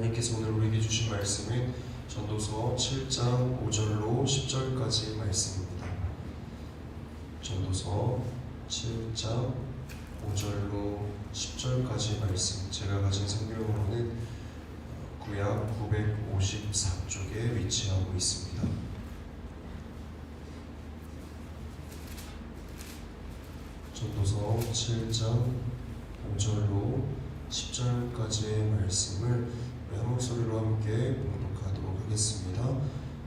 하나님께서 오늘 우리에게 주신 말씀은 전도서 7장 5절로 10절까지의 말씀입니다. 전도서 7장 5절로 10절까지 말씀 제가 가진 성경으로는 구약 954쪽에 위치하고 있습니다. 전도서 7장 5절로 10절까지의 말씀을 한 목소리로 함께 봉독하도록 하겠습니다.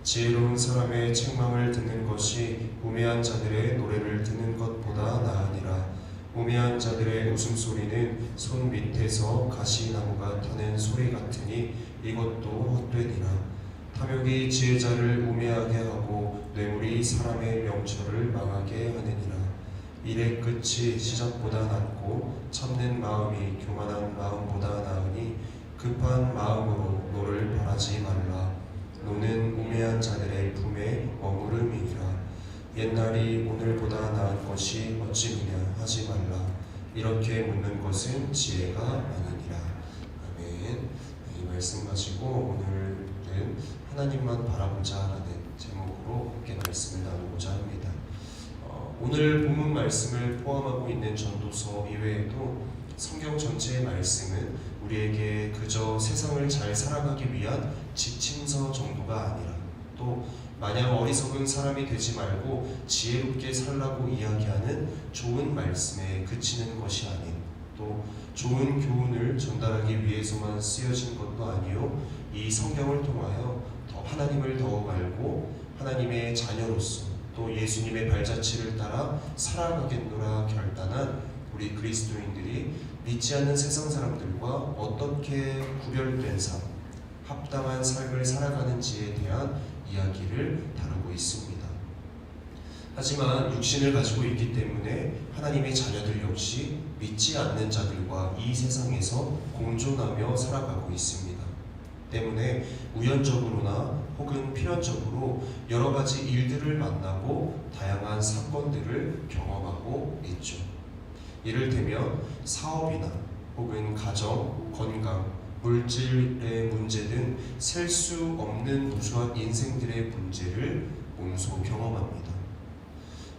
지혜로운 사람의 책망을 듣는 것이 우매한 자들의 노래를 듣는 것보다 나으니라. 우매한 자들의 웃음소리는 손 밑에서 가시나무가 타는 소리 같으니 이것도 헛되니라. 탐욕이 지혜자를 우매하게 하고 뇌물이 사람의 명철을 망하게 하느니라. 일의 끝이 시작보다 낫고 참는 마음이 교만한 마음보다 나으니 급한 마음으로 노를 바라지 말라. 노는 우매한 자들의 품에 머무름이니라. 옛날이 오늘보다 나은 것이 어찌미냐 하지 말라. 이렇게 묻는 것은 지혜가 아니니라. 아멘. 이 말씀 가지고 오늘은 하나님만 바라보자라는 제목으로 함께 말씀을 나누고자 합니다. 어, 오늘 본문 말씀을 포함하고 있는 전도서 이외에도 성경 전체의 말씀은 우리에게 그저 세상을 잘 살아가기 위한 지침서 정도가 아니라 또 마냥 어리석은 사람이 되지 말고 지혜롭게 살라고 이야기하는 좋은 말씀에 그치는 것이 아닌 또 좋은 교훈을 전달하기 위해서만 쓰여진 것도 아니요 이 성경을 통하여 더 하나님을 더욱 알고 하나님의 자녀로서 또 예수님의 발자취를 따라 살아가겠노라 결단한 우리 그리스도인들이 믿지 않는 세상 사람들과 어떻게 구별된 삶, 합당한 삶을 살아가는지에 대한 이야기를 다루고 있습니다. 하지만 육신을 가지고 있기 때문에 하나님의 자녀들 역시 믿지 않는 자들과 이 세상에서 공존하며 살아가고 있습니다. 때문에 우연적으로나 혹은 필연적으로 여러 가지 일들을 만나고 다양한 사건들을 경험하고 있죠. 이를테면 사업이나 혹은 가정, 건강, 물질의 문제 등 셀 수 없는 무수한 인생들의 문제를 몸소 경험합니다.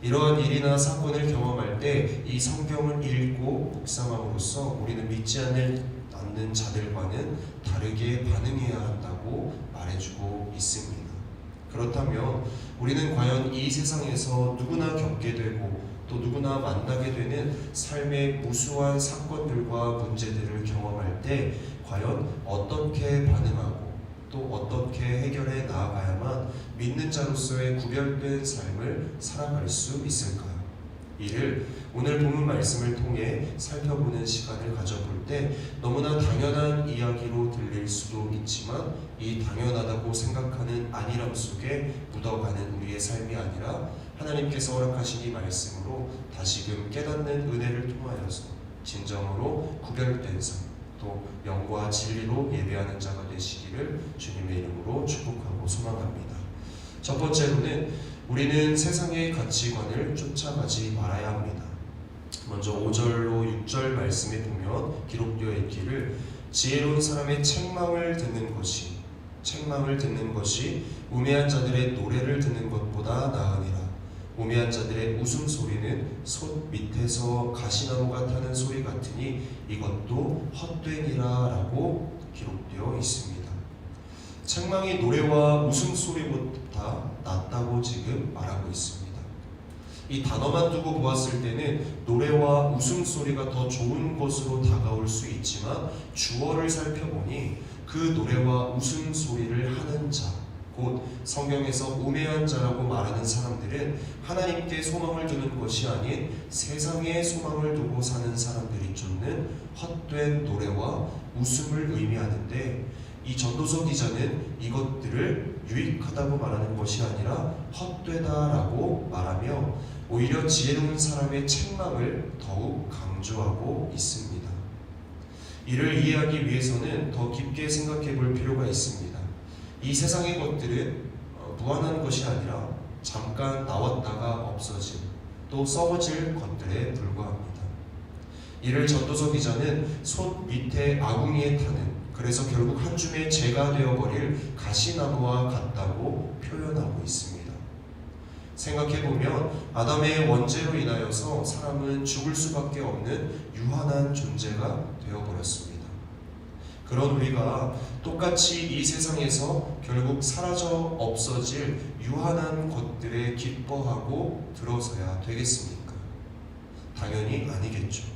이러한 일이나 사건을 경험할 때 이 성경을 읽고 묵상함으로써 우리는 믿지 않는 자들과는 다르게 반응해야 한다고 말해주고 있습니다. 그렇다면 우리는 과연 이 세상에서 누구나 겪게 되고 또 누구나 만나게 되는 삶의 무수한 사건들과 문제들을 경험할 때 과연 어떻게 반응하고 또 어떻게 해결해 나아가야만 믿는 자로서의 구별된 삶을 살아갈 수 있을까요? 이를 오늘 본문 말씀을 통해 살펴보는 시간을 가져볼 때 너무나 당연한 이야기로 들릴 수도 있지만 이 당연하다고 생각하는 안일함 속에 묻어가는 우리의 삶이 아니라 하나님께서 허락하신 이 말씀으로 다시금 깨닫는 은혜를 통하여서 진정으로 구별된 삶, 또 영과 진리로 예배하는 자가 되시기를 주님의 이름으로 축복하고 소망합니다. 첫 번째로는 우리는 세상의 가치관을 쫓아가지 말아야 합니다. 먼저 5절로 6절 말씀에 보면 기록되어 있기를 지혜로운 사람의 책망을 듣는 것이 책망을 듣는 것이 우매한 자들의 노래를 듣는 것보다 나으니라. 우매한 자들의 웃음소리는 솥 밑에서 가시나무가 타는 소리 같으니 이것도 헛되니라 라고 기록되어 있습니다. 책망이 노래와 웃음소리보다 낫다고 지금 말하고 있습니다. 이 단어만 두고 보았을 때는 노래와 웃음소리가 더 좋은 것으로 다가올 수 있지만 주어를 살펴보니 그 노래와 웃음소리를 하는 자, 곧 성경에서 우매한 자라고 말하는 사람들은 하나님께 소망을 두는 것이 아닌 세상에 소망을 두고 사는 사람들이 쫓는 헛된 노래와 웃음을 의미하는데 이 전도서 기자는 이것들을 유익하다고 말하는 것이 아니라 헛되다라고 말하며 오히려 지혜로운 사람의 책망을 더욱 강조하고 있습니다. 이를 이해하기 위해서는 더 깊게 생각해 볼 필요가 있습니다. 이 세상의 것들은 어, 무한한 것이 아니라 잠깐 나왔다가 없어진 또 썩어질 것들에 불과합니다. 이를 전도서 기자는 손 밑에 아궁이에 타는 그래서 결국 한 줌의 재가 되어버릴 가시나무와 같다고 표현하고 있습니다. 생각해보면 아담의 원죄로 인하여서 사람은 죽을 수밖에 없는 유한한 존재가 되어버렸습니다. 그런 우리가 똑같이 이 세상에서 결국 사라져 없어질 유한한 것들에 기뻐하고 들어서야 되겠습니까? 당연히 아니겠죠.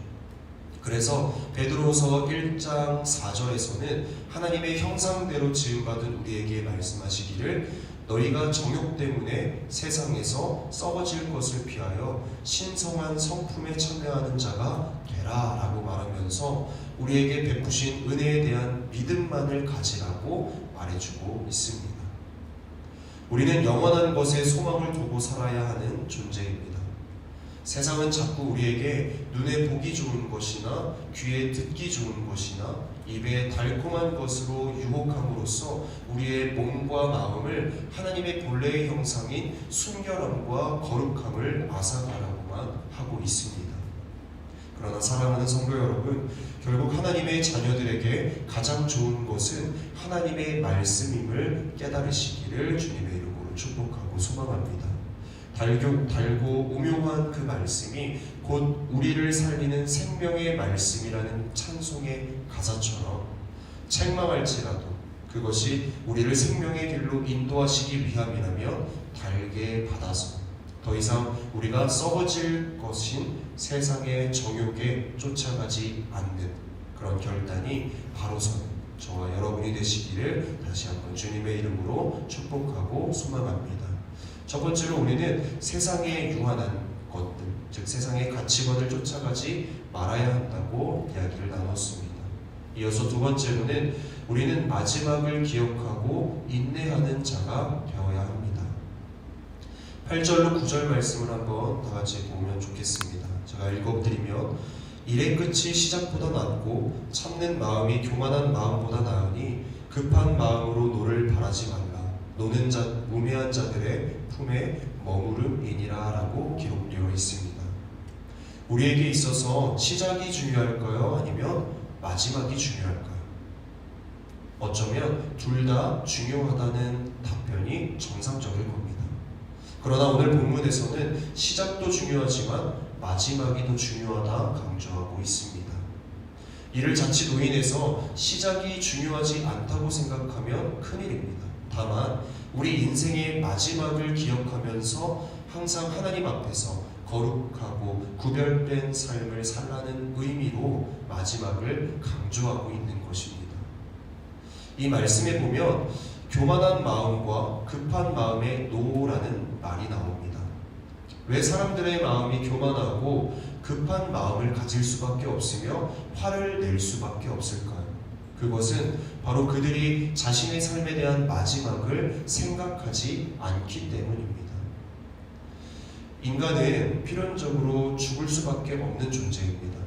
그래서 베드로서 1장 4절에서는 하나님의 형상대로 지음받은 우리에게 말씀하시기를 너희가 정욕 때문에 세상에서 썩어질 것을 피하여 신성한 성품에 참여하는 자가 되라 라고 말하면서 우리에게 베푸신 은혜에 대한 믿음만을 가지라고 말해주고 있습니다. 우리는 영원한 것에 소망을 두고 살아야 하는 존재입니다. 세상은 자꾸 우리에게 눈에 보기 좋은 것이나 귀에 듣기 좋은 것이나 입에 달콤한 것으로 유혹함으로써 우리의 몸과 마음을 하나님의 본래의 형상인 순결함과 거룩함을 앗아가라고만 하고 있습니다. 그러나 사랑하는 성도 여러분, 결국 하나님의 자녀들에게 가장 좋은 것은 하나님의 말씀임을 깨달으시기를 주님의 이름으로 축복하고 소망합니다. 달고, 달고 오묘한 그 말씀이 곧 우리를 살리는 생명의 말씀이라는 찬송의 가사처럼 책망할지라도 그것이 우리를 생명의 길로 인도하시기 위함이라면 달게 받아서 더 이상 우리가 썩어질 것인 세상의 정욕에 쫓아가지 않는 그런 결단이 바로 서는 저와 여러분이 되시기를 다시 한번 주님의 이름으로 축복하고 소망합니다. 첫 번째로 우리는 세상의 유한한 것들, 즉 세상의 가치관을 쫓아가지 말아야 한다고 이야기를 나눴습니다. 이어서 두 번째로는 우리는 마지막을 기억하고 인내하는 자가 되어야 합니다. 8절로 9절 말씀을 한번 다 같이 보면 좋겠습니다. 제가 읽어드리면 일의 끝이 시작보다 낫고 참는 마음이 교만한 마음보다 나으니 급한 마음으로 노를 바라지 말라. 노는 자, 무매한 자들의 품에 머무름이니라라고 기록되어 있습니다. 우리에게 있어서 시작이 중요할까요? 아니면 마지막이 중요할까요? 어쩌면 둘 다 중요하다는 답변이 정상적일 겁니다. 그러나 오늘 본문에서는 시작도 중요하지만 마지막이 더 중요하다 강조하고 있습니다. 이를 자칫 노인에서 시작이 중요하지 않다고 생각하면 큰일입니다. 다만 우리 인생의 마지막을 기억하면서 항상 하나님 앞에서 거룩하고 구별된 삶을 살라는 의미로 마지막을 강조하고 있는 것입니다. 이 말씀에 보면 교만한 마음과 급한 마음의 노라는 말이 나옵니다. 왜 사람들의 마음이 교만하고 급한 마음을 가질 수밖에 없으며 화를 낼 수밖에 없을까요? 그것은 바로 그들이 자신의 삶에 대한 마지막을 생각하지 않기 때문입니다. 인간은 필연적으로 죽을 수밖에 없는 존재입니다.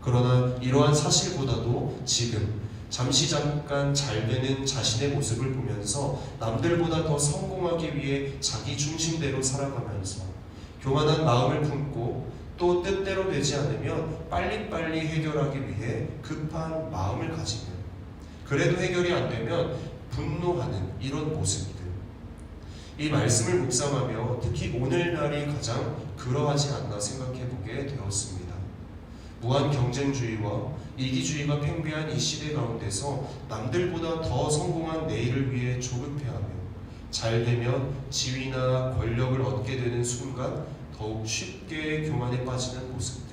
그러나 이러한 사실보다도 지금 잠시 잠깐 잘 되는 자신의 모습을 보면서 남들보다 더 성공하기 위해 자기 중심대로 살아가면서 교만한 마음을 품고 또 뜻대로 되지 않으면 빨리빨리 해결하기 위해 급한 마음을 가지며 그래도 해결이 안 되면 분노하는 이런 모습들. 이 말씀을 묵상하며 특히 오늘날이 가장 그러하지 않나 생각해 보게 되었습니다. 무한 경쟁주의와 이기주의가 팽배한 이 시대 가운데서 남들보다 더 성공한 내일을 위해 조급해하며 잘 되면 지위나 권력을 얻게 되는 순간 더욱 쉽게 교만에 빠지는 모습들.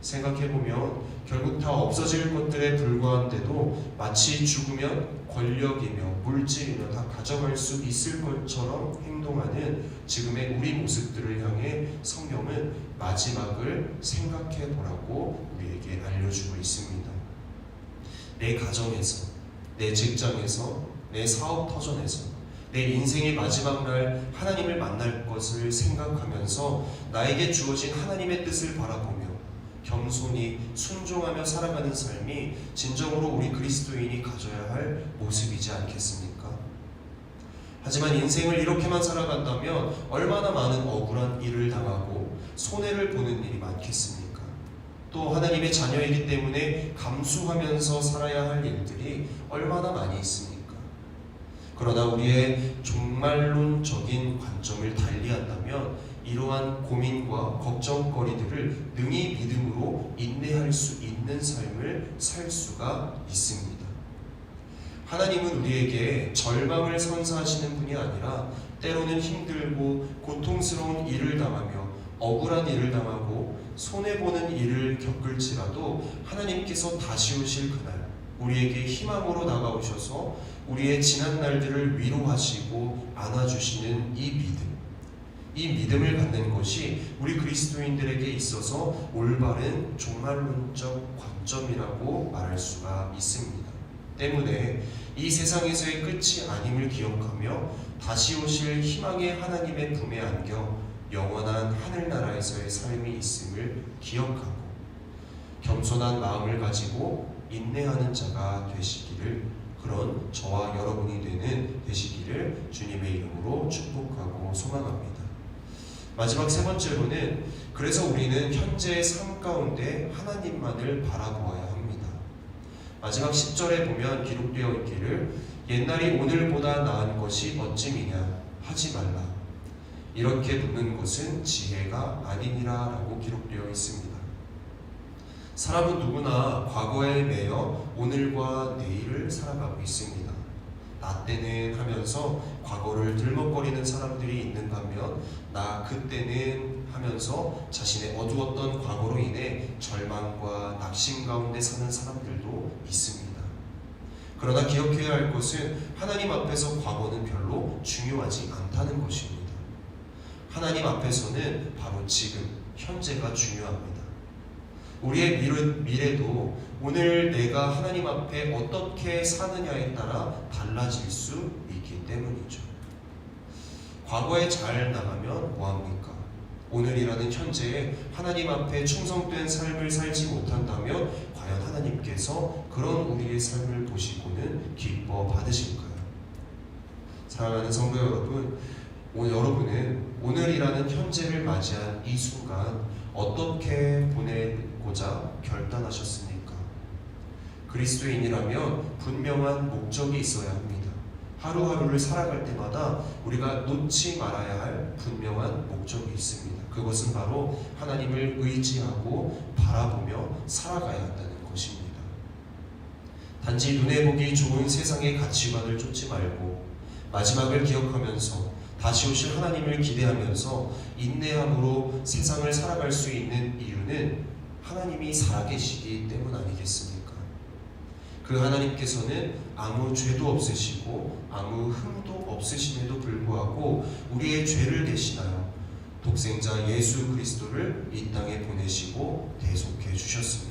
생각해보면 결국 다 없어질 것들에 불과한데도 마치 죽으면 권력이며 물질이며 다 가져갈 수 있을 것처럼 행동하는 지금의 우리 모습들을 향해 성경은 마지막을 생각해 보라고 우리에게 알려주고 있습니다. 내 가정에서, 내 직장에서, 내 사업 터전에서, 내 인생의 마지막 날 하나님을 만날 것을 생각하면서 나에게 주어진 하나님의 뜻을 바라보며 겸손히 순종하며 살아가는 삶이 진정으로 우리 그리스도인이 가져야 할 모습이지 않겠습니까? 하지만 인생을 이렇게만 살아간다면 얼마나 많은 억울한 일을 당하고 손해를 보는 일이 많겠습니까? 또 하나님의 자녀이기 때문에 감수하면서 살아야 할 일들이 얼마나 많이 있습니까? 그러나 우리의 종말론적인 관점을 달리한다면 이러한 고민과 걱정거리들을 능히 믿음으로 인내할 수 있는 삶을 살 수가 있습니다. 하나님은 우리에게 절망을 선사하시는 분이 아니라 때로는 힘들고 고통스러운 일을 당하며 억울한 일을 당하고 손해보는 일을 겪을지라도 하나님께서 다시 오실 그날 우리에게 희망으로 다가오셔서 우리의 지난 날들을 위로하시고 안아주시는 이 믿음 이 믿음을 갖는 것이 우리 그리스도인들에게 있어서 올바른 종말론적 관점이라고 말할 수가 있습니다. 때문에 이 세상에서의 끝이 아님을 기억하며 다시 오실 희망의 하나님의 품에 안겨 영원한 하늘나라에서의 삶이 있음을 기억하고 겸손한 마음을 가지고 인내하는 자가 되시기를 그런 저와 여러분이 되는 되시기를 주님의 이름으로 축복하고 소망합니다. 마지막 세 번째로는 그래서 우리는 현재의 삶 가운데 하나님만을 바라보아야 합니다. 마지막 10절에 보면 기록되어 있기를 옛날이 오늘보다 나은 것이 어찌미냐 하지 말라. 이렇게 묻는 것은 지혜가 아니니라 라고 기록되어 있습니다. 사람은 누구나 과거에 매여 오늘과 내일을 살아가고 있습니다. 나 때는 하면서 과거를 들먹거리는 사람들이 있는 반면 나 그때는 하면서 자신의 어두웠던 과거로 인해 절망과 낙심 가운데 사는 사람들도 있습니다. 그러나 기억해야 할 것은 하나님 앞에서 과거는 별로 중요하지 않다는 것입니다. 하나님 앞에서는 바로 지금, 현재가 중요합니다. 우리의 미래도 오늘 내가 하나님 앞에 어떻게 사느냐에 따라 달라질 수 있기 때문이죠. 과거에 잘 나가면 뭐합니까? 오늘이라는 현재에 하나님 앞에 충성된 삶을 살지 못한다면 과연 하나님께서 그런 우리의 삶을 보시고는 기뻐 받으실까요? 사랑하는 성도 여러분, 오늘 여러분은 오늘이라는 현재를 맞이한 이 순간 어떻게 보내고자 결단하셨습니까? 그리스도인이라면 분명한 목적이 있어야 합니다. 하루하루를 살아갈 때마다 우리가 놓지 말아야 할 분명한 목적이 있습니다. 그것은 바로 하나님을 의지하고 바라보며 살아가야 한다는 것입니다. 단지 눈에 보기 좋은 세상의 가치관을 쫓지 말고 마지막을 기억하면서 다시 오실 하나님을 기대하면서 인내함으로 세상을 살아갈 수 있는 이유는 하나님이 살아계시기 때문 아니겠습니까? 그 하나님께서는 아무 죄도 없으시고 아무 흠도 없으심에도 불구하고 우리의 죄를 대신하여 독생자 예수 그리스도를 이 땅에 보내시고 대속해 주셨습니다.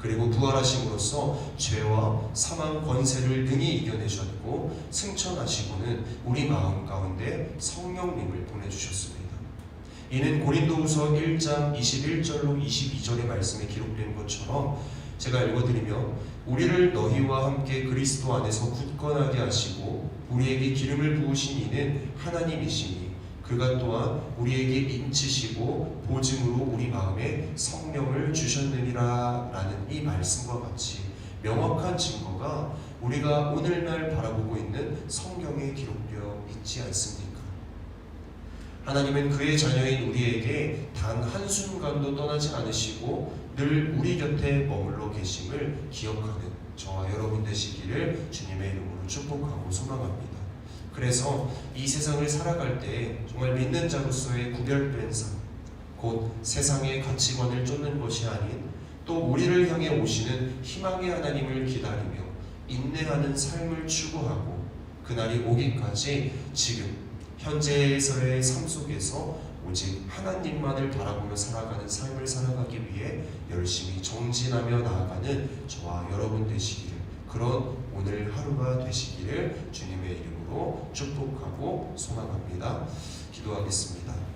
그리고 부활하심으로써 죄와 사망 권세를 능히 이겨내셨고 승천하시고는 우리 마음 가운데 성령님을 보내주셨습니다. 이는 고린도후서 1장 21절로 22절의 말씀에 기록된 것처럼 제가 읽어드리며 우리를 너희와 함께 그리스도 안에서 굳건하게 하시고 우리에게 기름을 부으신 이는 하나님이시니 그가 또한 우리에게 인치시고 보증으로 우리 마음에 성령을 주셨느니라 라는 이 말씀과 같이 명확한 증거가 우리가 오늘날 바라보고 있는 성경에 기록되어 있지 않습니까? 하나님은 그의 자녀인 우리에게 단 한순간도 떠나지 않으시고 늘 우리 곁에 머물러 계심을 기억하는 저와 여러분 되시기를 주님의 이름으로 축복하고 소망합니다. 그래서 이 세상을 살아갈 때 정말 믿는 자로서의 구별된 삶, 곧 세상의 가치관을 쫓는 것이 아닌 또 우리를 향해 오시는 희망의 하나님을 기다리며 인내하는 삶을 추구하고 그날이 오기까지 지금 현재에서의 삶 속에서 오직 하나님만을 바라보며 살아가는 삶을 살아가기 위해 열심히 정진하며 나아가는 저와 여러분 되시기를 그런 오늘 하루가 되시기를 주님의 이름으로 축복하고 소망합니다. 기도하겠습니다.